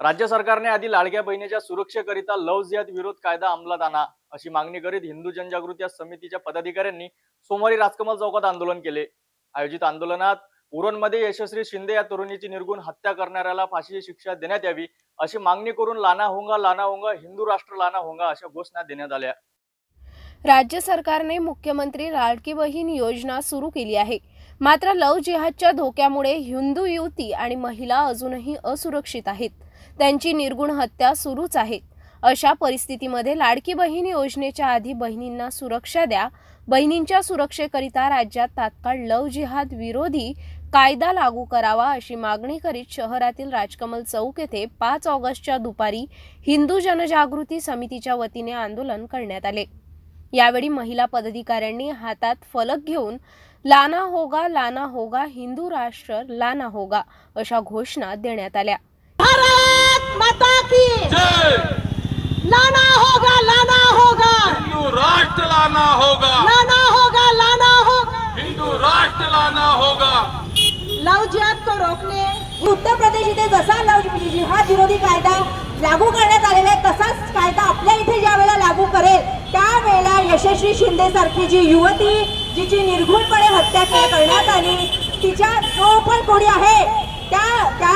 राज्य सरकारने आधी लाडक्या बहिणीच्या सुरक्षेकरिता लव जिहाद विरोध कायदा अंमलात आणा अशी मागणी करीत हिंदू जनजागृती समितीच्या पदाधिकाऱ्यांनी सोमवारी राजकमल चौकात आंदोलन केले. आयोजित आंदोलनात उरणमध्ये यशस्वी शिंदे या तरुणीची निर्गुण हत्या करणाऱ्याला फाशीची शिक्षा देण्यात यावी अशी मागणी करून लाना होंगा लाना होंगा हिंदू राष्ट्र लाना होंगा अशा घोषणा देण्यात आल्या. राज्य सरकारने मुख्यमंत्री लाडकी बहीण योजना सुरू केली आहे. मात्र लव जिहादच्या धोक्यामुळे हिंदू युवती आणि महिला अजूनही असुरक्षित आहेत. त्यांची निर्गुण हत्या सुरूच आहे. अशा परिस्थितीमध्ये लाडकी बहीण योजनेच्या आधी बहिणींना सुरक्षा द्या. बहिणींच्या सुरक्षेकरिता राज्यात तात्काळ लव जिहाद विरोधी कायदा लागू करावा अशी मागणी करीत शहरातील राजकमल चौक येथे पाच ऑगस्टच्या दुपारी हिंदू जनजागृती समितीच्या वतीने आंदोलन करण्यात आले. यावेळी महिला पदाधिकाऱ्यांनी हातात फलक घेऊन लाना होगा लाना होगा हिंदू राष्ट्र लाना होगा अशा घोषणा देण्यात आल्या. भारत माता की जय! लाना होगा लाना होगा. हिंदू राष्ट्र लाना होगा. लाना होगा लाना होगा. हिंदू राष्ट्र लाना होगा. लव जिहाद को रोकने उत्तर प्रदेश इथे जसा लव जिहाद विरोधी कायदा लागू करण्यात आलेला आहे तसाच कायदा आपल्या इथे ज्या वेळेला लागू करेल त्यावेळेला यशस्वी शिंदे सारखी जी युवती जिची निर्घुणपणे हत्या करण्यात आली तिच्या जो पण कोणी आहे? त्या त्या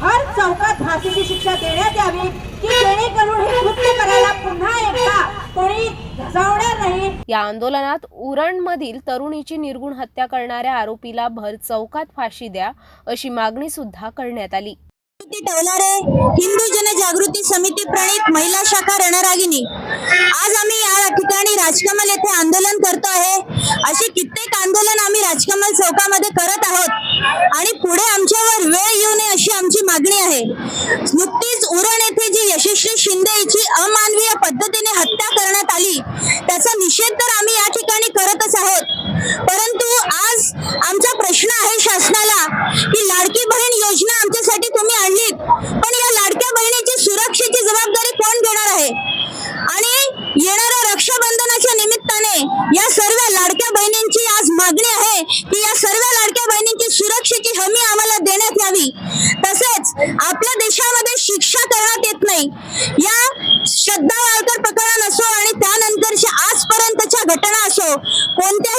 हर चौकात फाशीची शिक्षा देण्यात यावी की जेणेकरून हे कृत्य करायला पुन्हा एकदा कोणी धजावणार नाही? या आंदोलनात उरणमधील तरुणीची निर्गुण हत्या करणाऱ्या आरोपीला भर चौकात फाशी द्या अशी मागणी सुद्धा करण्यात आली. ती टवलारे हिंदू जनजागृती समिती प्रणित महिला शाखा रणरागिनी आज आम्ही या ठिकाणी राजकमल येथे आंदोलन करतो आहे. अशी कित्येक आंदोलन आम्ही राजकमल चौकामध्ये करत आहोत. आणि पुढे आमच्यावर वेळ नाही. या श्रद्धा वाळकर प्रकरण असो आणि त्यानंतरच्या आजपर्यंतच्या घटना असो कोणत्या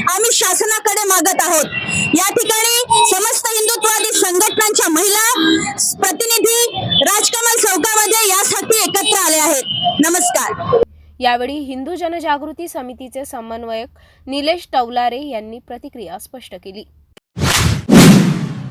आम्ही शासनाकडे मागत आहोत. या ठिकाणी समस्त हिंदुत्ववादी संघटनांच्या महिला प्रतिनिधी राजकमल चौकामध्ये यासाठी एकत्र आले आहेत. नमस्कार. यावेळी हिंदू जनजागृती समितीचे समन्वयक निलेश टवलारे यांनी प्रतिक्रिया स्पष्ट केली.